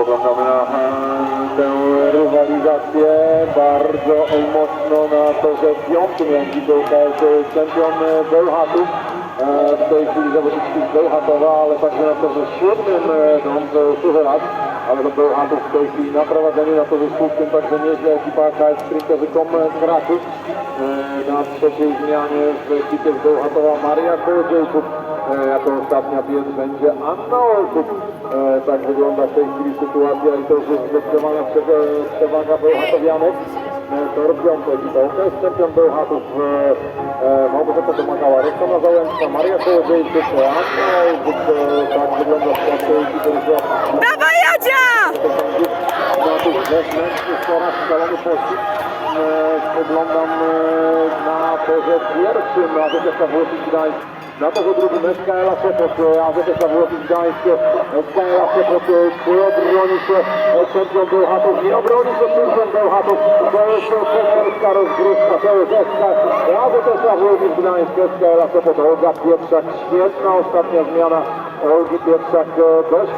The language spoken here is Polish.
Spoglądamy na tę rywalizację bardzo mocno na torze piątym. Jan Widełka jest czempion Bełchatów. E, W tej chwili zawodniczki z Bełchatowa, ale także na torze siódmym e, no, suchy lat. Ale do Bełchatów w tej chwili na prowadzeniu na torze szóstym, także nieźle ekipa KS Sprinterzy.com Kraków. E, Na trzeciej zmianie w ekipie z Bełchatowa Maria Kołodziejczuk. E, Jako ostatnia biec będzie Anna Olczuk. E, Tak wygląda w tej chwili sytuacja i to już jest zdecydowana prze- przewaga Bełchatowianek. E, Tor piąty ekipa. jest czempion Bełchatów Małgorzata Domagała, Roxana Załęcka, Maria Kołodziejczyk, Anna Olczuk. E, Tak wygląda skład tej ekipy. Dawaj Jadzia! na tych wewnętrznych torach szalony pościg. Spoglądam na torze pierwszym AZS Włocik Gdańsk. Na torze drugim SKL Szepot, AZS Włocik Gdańsk. SKL Szepot, czy obroni się e, czempion Bełchatów? Nie obroni się czempion Bełchatów. To jest trenerska rozgrywka, to jest SKL. AZS Włocik Gdańsk, SKL Szepot, Olga Pietrzak. Świetna ostatnia zmiana Olgi Pietrzak. Dość